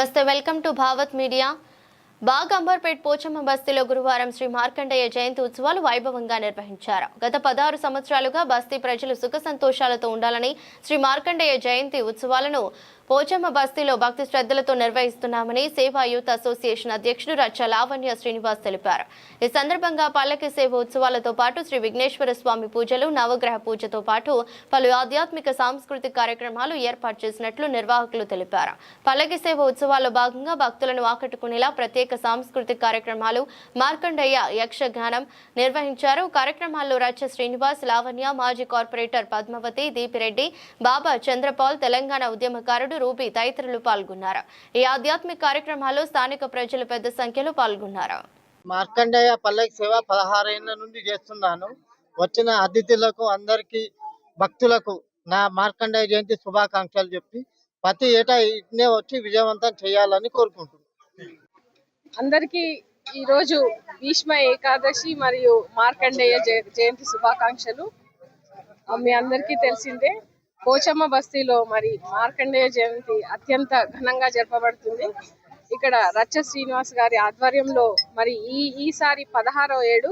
నమస్తే welcome to Bhavat media. Bagh Amberpet Pochamma బస్తీలో గురువారం శ్రీ మార్కండేయ జయంతి ఉత్సవాలు వైభవంగా నిర్వహించారు. గత పదహారు సంవత్సరాలుగా బస్తీ ప్రజలు సుఖ సంతోషాలతో ఉండాలని శ్రీ మార్కండయ్య జయంతి ఉత్సవాలను పోచమ్మ బస్తీలో భక్తి శ్రద్ధలతో నిర్వహిస్తున్నామని సేవా యూత్ అసోసియేషన్ అధ్యక్షుడు రచ్చ లావణ్య శ్రీనివాస్ తెలిపారు. ఈ సందర్భంగా పల్లకి సేవ ఉత్సవాలతో పాటు శ్రీ విఘ్నేశ్వర స్వామి పూజలు నవగ్రహ పూజతో పాటు పలు ఆధ్యాత్మిక సాంస్కృతిక కార్యక్రమాలు ఏర్పాటు చేసినట్లు నిర్వాహకులు తెలిపారు. పల్లకి సేవ ఉత్సవాల్లో భాగంగా భక్తులను ఆకట్టుకునేలా ప్రత్యేక సాంస్కృతిక కార్యక్రమాలు మార్కండయ్య యక్షగానం నిర్వహించారు. కార్యక్రమాల్లో రచ్చ శ్రీనివాస్ లావణ్య మాజీ కార్పొరేటర్ పద్మావతి దీపిరెడ్డి బాబా చంద్రపాల్ తెలంగాణ ఉద్యమకారుడు రూబీ తదితరులు పాల్గొన్నారు. ఈ ఆధ్యాత్మిక కార్యక్రమాల్లో స్థానిక ప్రజలు పెద్ద సంఖ్యలో పాల్గొన్నారు. మార్కండేయ పల్లకి సేవ పదహారేళ్ళ నుండి చేస్తున్నాను. వచ్చిన అతిథులకు అందరికీ భక్తులకు నా మార్కండేయ జయంతి శుభాకాంక్షలు చెప్పి ప్రతి ఏటా ఇట్నే వచ్చి విజయవంతం చేయాలని కోరుకుంటున్నాను. అందరికీ ఈరోజు భీష్మ ఏకాదశి మరియు మార్కండేయ జయ- జయంతి శుభాకాంక్షలు. మీ అందరికీ తెలిసిందే. పోచమ్మ బస్తీలో మరి మార్కండేయ జయంతి అత్యంత ఘనంగా జరపబడుతుంది. ఇక్కడ రచ్చ శ్రీనివాస్ గారి ఆధ్వర్యంలో మరి ఈ ఈసారి పదహారో ఏడు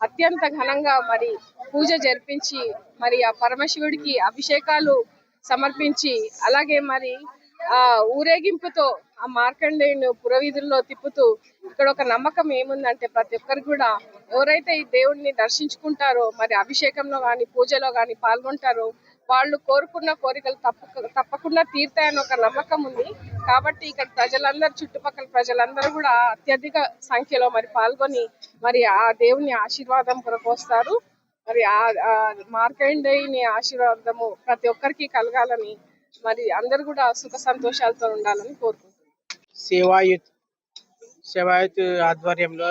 అత్యంత ఘనంగా మరి పూజ జరిపించి మరి ఆ పరమశివుడికి అభిషేకాలు సమర్పించి అలాగే మరి ఆ ఊరేగింపుతో ఆ మార్కండేయుని పురవీధుల్లో తిప్పుతూ ఇక్కడ ఒక నమ్మకం ఏముందంటే ప్రతి ఒక్కరు కూడా ఎవరైతే ఈ దేవుడిని దర్శించుకుంటారో మరి అభిషేకంలో కానీ పూజలో కానీ పాల్గొంటారో వాళ్ళు కోరుకున్న కోరికలు తప్పక తప్పకుండా తీర్తాయని ఒక నమ్మకం ఉంది. కాబట్టి ఇక్కడ ప్రజలందరూ చుట్టుపక్కల ప్రజలందరూ కూడా అత్యధిక సంఖ్యలో మరి పాల్గొని మరి ఆ దేవుని ఆశీర్వాదం కొరకు వస్తారు మరి ఆ ఆ మార్కండేయుని ఆశీర్వాదము ప్రతి ఒక్కరికి కలగాలని మరి అందరు కూడా సుఖ సంతోషాలతో ఉండాలని కోరుకుంటున్నాను సేవాయుత్ సేవాయుత్ ఆధ్వర్యంలో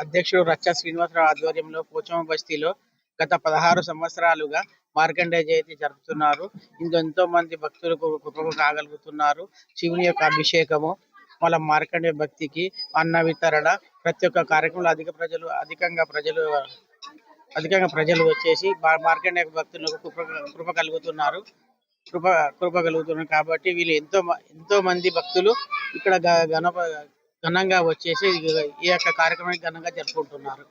అధ్యక్షుడు రచ్చ శ్రీనివాసరావు ఆధ్వర్యంలో పోచమ్మ బస్తీలో గత పదహారు సంవత్సరాలుగా మార్కండే జయంతి జరుపుతున్నారు. ఇందులో ఎంతో మంది భక్తులు కృపకు కాగలుగుతున్నారు శివుని యొక్క అభిషేకము వాళ్ళ మార్కండే భక్తికి అన్న వితరణ ప్రతి ఒక్క కార్యక్రమంలో అధిక ప్రజలు అధికంగా ప్రజలు అధికంగా ప్రజలు వచ్చేసి మార్కండే భక్తులకు కృప కృప కలుగుతున్నారు. కృప కృప కలుగుతున్నారు. కాబట్టి వీళ్ళు ఎంతో మ- ఎంతో మంది భక్తులు ఇక్కడ గ- గణప ఘనంగా వచ్చేసి ఈ యొక్క కార్యక్రమాన్ని ఘనంగా జరుపుకుంటున్నారు.